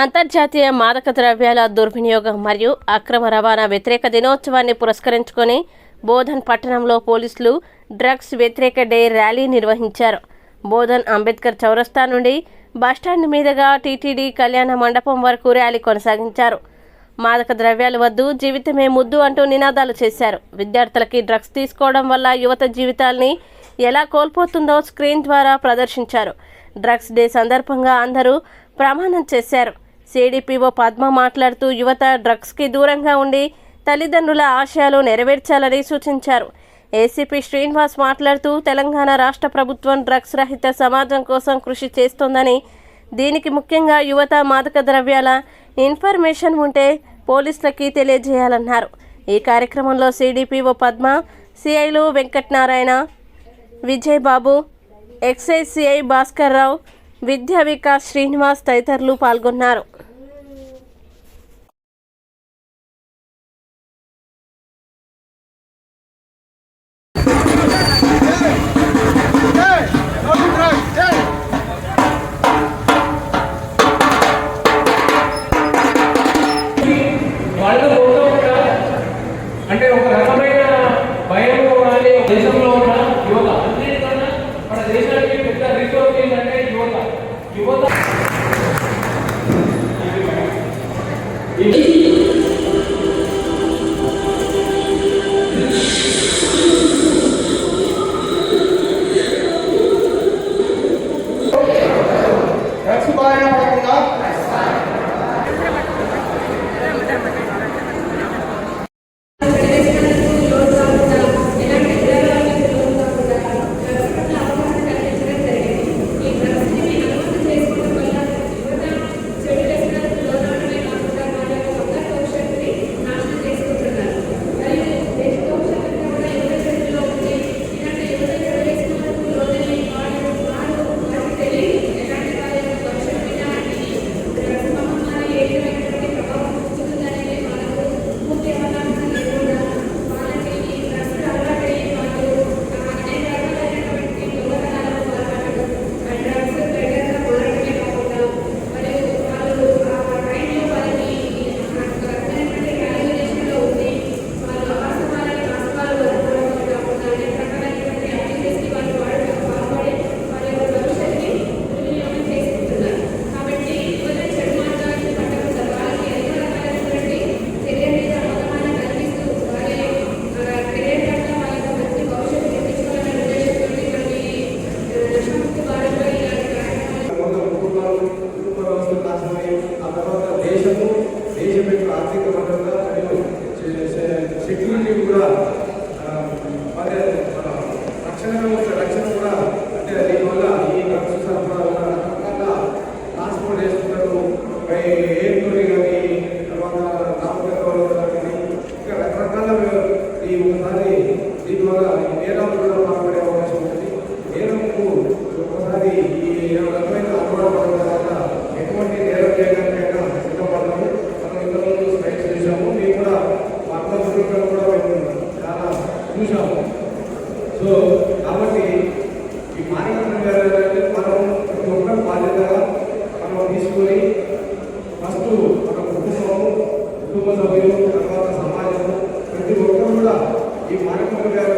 అంతర్జాతీయ మాదక ద్రవ్యాల దుర్వినియోగం మరియు అక్రమ రవాణా వ్యతిరేక దినోత్సవాన్ని పురస్కరించుకొని బోధన్ పట్టణంలో పోలీసులు డ్రగ్స్ వ్యతిరేక డే ర్యాలీ నిర్వహించారు. బోధన్ అంబేద్కర్ చౌరస్తా నుండి బస్టాండ్ మీదుగా టీటీడీ కళ్యాణ మండపం వరకు ర్యాలీ కొనసాగించారు. మాదక ద్రవ్యాలు వద్దు జీవితమే ముద్దు అంటూ నినాదాలు చేశారు. విద్యార్థులకి డ్రగ్స్ తీసుకోవడం వల్ల యువత జీవితాల్ని ఎలా కోల్పోతుందో స్క్రీన్ ద్వారా ప్రదర్శించారు. డ్రగ్స్ డే సందర్భంగా అందరూ ప్రమాణం చేశారు. సిడిపిఓ పద్మ మాట్లాడుతూ యువత డ్రగ్స్కి దూరంగా ఉండి తల్లిదండ్రుల ఆశయాలు నెరవేర్చాలని సూచించారు. ఏసీపీ శ్రీనివాస్ మాట్లాడుతూ తెలంగాణ రాష్ట్ర ప్రభుత్వం డ్రగ్స్ రహిత సమాజం కోసం కృషి చేస్తోందని దీనికి ముఖ్యంగా యువత మాదక ద్రవ్యాల ఇన్ఫర్మేషన్ ఉంటే పోలీసులకి తెలియజేయాలన్నారు. ఈ కార్యక్రమంలో సిడిపిఓ పద్మ సిఐలు వెంకటనారాయణ విజయ్ బాబు ఎక్సైజ్ సిఐ భాస్కర్రావు విద్యా వికాస్ శ్రీనివాస్ తదితరులు పాల్గొన్నారు. అంటే ఒక రకమైన భయం కానీ దేశంలో ఉన్న యువత యువత ఆ తర్వాత దేశము దేశం ఆర్థిక భద్రత మరియు కూడా రక్షణ వ్యవస్థ కూడా అంటే దీనివల్ల ఈ ఖర్చు సరఫరా రకరకాల ట్రాన్స్పోర్ట్ చేస్తున్నారు ఎయిర్పోర్ట్ కానీ తర్వాత నామకరణాలు కానీ రకరకాల ఈ ఒకసారి దీనివల్ల నేరాలు కూడా చూసాము. సో కాబట్టి ఈ మానవ గారు మనం ప్రతి ఒక్కరు బాధ్యతగా మనం తీసుకొని ఫస్ట్ మన కుటుంబము కుటుంబ సభ్యులు తర్వాత సమాజము ప్రతి ఒక్కరు కూడా ఈ మానవ గారు